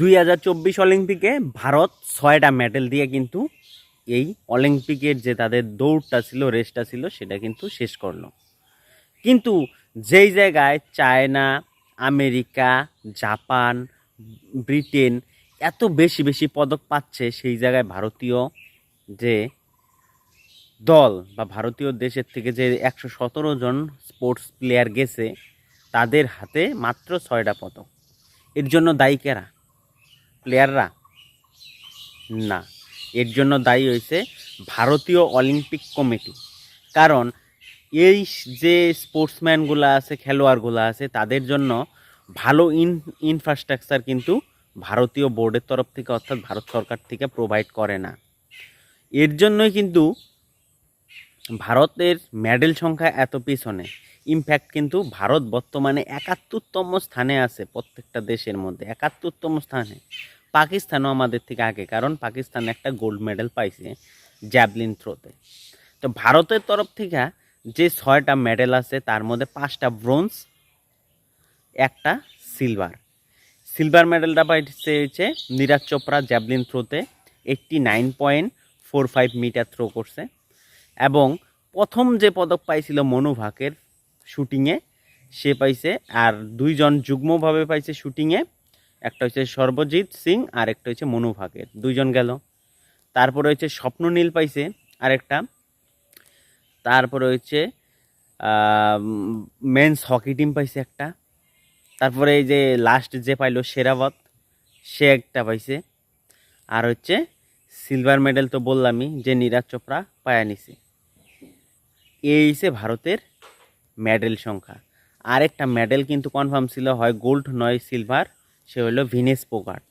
দুই হাজার চব্বিশ অলিম্পিকে ভারত ছয়টা মেডেল দিয়ে কিন্তু এই অলিম্পিকের যে তাদের দৌড়টা ছিল, রেসটা ছিল, সেটা কিন্তু শেষ করল। কিন্তু যেই জায়গায় চায়না, আমেরিকা, জাপান, ব্রিটেন এত বেশি বেশি পদক পাচ্ছে, সেই জায়গায় ভারতীয় যে দল বা ভারতীয় দেশের থেকে যে একশো সতেরো জন স্পোর্টস প্লেয়ার গেছে, তাদের হাতে মাত্র ছয়টা পদক। এর জন্য দায়ী কেরা? প্লেয়াররা না। এর জন্য দায়ী হয়েছে ভারতীয় অলিম্পিক কমিটি। কারণ এই যে স্পোর্টসম্যানগুলো আছে, খেলোয়াড়গুলো আছে, তাদের জন্য ভালো ইন ইনফ্রাস্ট্রাকচার কিন্তু ভারতীয় বোর্ডের তরফ থেকে অর্থাৎ ভারত সরকার থেকে প্রোভাইড করে না। এর জন্যই কিন্তু ভারতের মেডেল সংখ্যা এত পিছনে। ইনফ্যাক্ট কিন্তু ভারত বর্তমানে একাত্তরতম স্থানে আছে প্রত্যেকটা দেশের মধ্যে, একাত্তরতম স্থানে। পাকিস্তানও আমাদের থেকে আগে, কারণ পাকিস্তান একটা গোল্ড মেডেল পাইছে জ্যাভলিন থ্রোতে তো ভারতের তরফ থেকে যে ছয়টা মেডেল আছে, তার মধ্যে পাঁচটা ব্রোঞ্জ একটা সিলভার সিলভার মেডেলটা পাইছে হচ্ছে Neeraj Chopra javelin থ্রোতে eighty nine point four five metre throw করছে। এবং প্রথম যে পদক পাইছিল মনু ভাকের শুটিংয়ে, সে পাইছে। আর দুইজন যুগ্মভাবে পাইছে শুটিংয়ে, একটা হচ্ছে সর্বজিৎ সিং আর একটা হচ্ছে মনু ভাকের। দুইজন গেল। তারপরে হচ্ছে স্বপ্ননীল পাইছে আরেকটা। তারপরে হচ্ছে মেন্স হকি টিম পাইছে একটা। তারপরে এই যে লাস্ট যে পাইলো সেরাবত সে একটা পাইছে। আর হচ্ছে সিলভার মেডেল তো বললামই যে নীরাজ চোপড়া পায়া নিছে। এই ভারতের মেডেল সংখ্যা। আরেকটা মেডেল কিন্তু কনফার্ম ছিল, হয় গোল্ড নয় সিলভার সে হলো ভিনেস পোগাট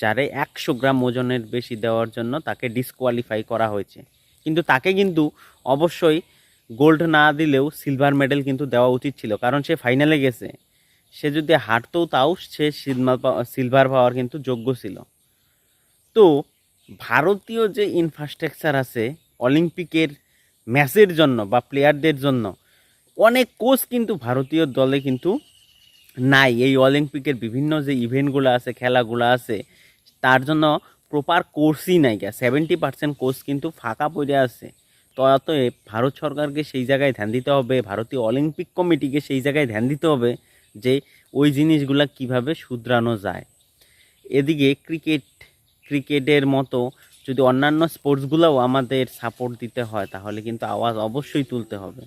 যারে একশো গ্রাম ওজনের বেশি দেওয়ার জন্য তাকে ডিসকোয়ালিফাই করা হয়েছে। কিন্তু তাকে কিন্তু অবশ্যই গোল্ড না দিলেও সিলভার মেডেল কিন্তু দেওয়া উচিত ছিল, কারণ সে ফাইনালে গেছে। সে যদি হারতেও তাও সে সিলভার পাওয়ার কিন্তু যোগ্য ছিল। তো ভারতীয় যে ইনফ্রাস্ট্রাকচার আছে অলিম্পিকের ম্যাচের জন্য বা প্লেয়ারদের জন্য অনেক কোচ কিন্তু ভারতীয় দলে কিন্তু নাই। এই অলিম্পিকের বিভিন্ন যে ইভেন্টগুলো আছে, খেলাগুলো আছে, তার জন্য প্রপার কোর্সই নাই গা। সেভেন্টি পার্সেন্ট কোর্স কিন্তু ফাঁকা পড়ে আছে। তো ভারত সরকারকে সেই জায়গায় ধ্যান দিতে হবে, ভারতীয় অলিম্পিক কমিটিকে সেই জায়গায় ধ্যান দিতে হবে যে ওই জিনিসগুলো কীভাবে শুধরানো যায়। এদিকে ক্রিকেট ক্রিকেটের মতো যদি অন্যান্য স্পোর্টসগুলোও আমাদের সাপোর্ট দিতে হয় তাহলে কিন্তু আওয়াজ অবশ্যই তুলতে হবে।